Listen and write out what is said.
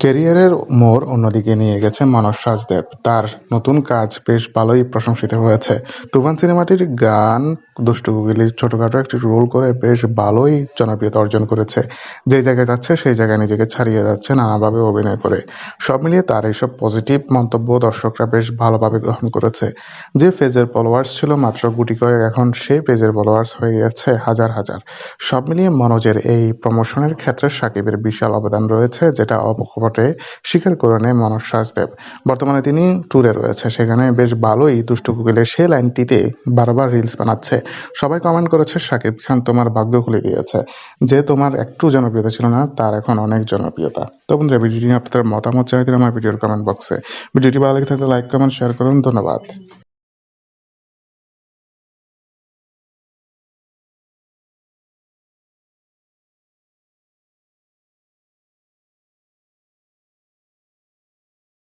ক্যারিয়ারের মোড় অন্যদিকে নিয়ে গেছে মানস রাজদেব। তার নতুন কাজ বেশ ভালোই প্রশংসিত হয়েছে। তুফান সিনেমাটির গান, দুষ্টু গুগলি ছোটখাটো একটি রোল করে বেশ ভালোই জনপ্রিয়তা অর্জন করেছে। যে জায়গায় যাচ্ছে, সেই জায়গায় নিজেকে ছাড়িয়ে যাচ্ছে, নানাভাবে অভিনয় করে। সব মিলিয়ে তার এইসব পজিটিভ মন্তব্য দর্শকরা বেশ ভালোভাবে গ্রহণ করেছে। যে ফেজের ফলোয়ার্স ছিল মাত্র গুটি কয়েক, এখন সেই পেজের ফলোয়ার্স হয়ে গেছে হাজার হাজার। সব মিলিয়ে মনোজের এই প্রমোশনের ক্ষেত্রে সাকিবের বিশাল অবদান রয়েছে, যেটা অপকপটে স্বীকার করে নেয় মনোজ সাজদেব বর্তমানে তিনি ট্যুরে রয়েছে। সেখানে বেশ ভালোই দুষ্টু কুকিলের সে লাইনটিতে বারবার রিলস বানাচ্ছে। সবাই কমেন্ট করেছে, সাকিব খান তোমার ভাগ্য খুলে গিয়েছে যে তোমার একটু জনপ্রিয়তা ছিল না, তার এখন অনেক জনপ্রিয়তা। তো বন্ধুরা, ভিডিওটি নিয়ে আপনাদের মতামত চাই দিন আমার ভিডিওর কমেন্ট বক্সে ভিডিওটি ভালো লেগে থাকলে লাইক কমেন্ট শেয়ার করুন। ধন্যবাদ।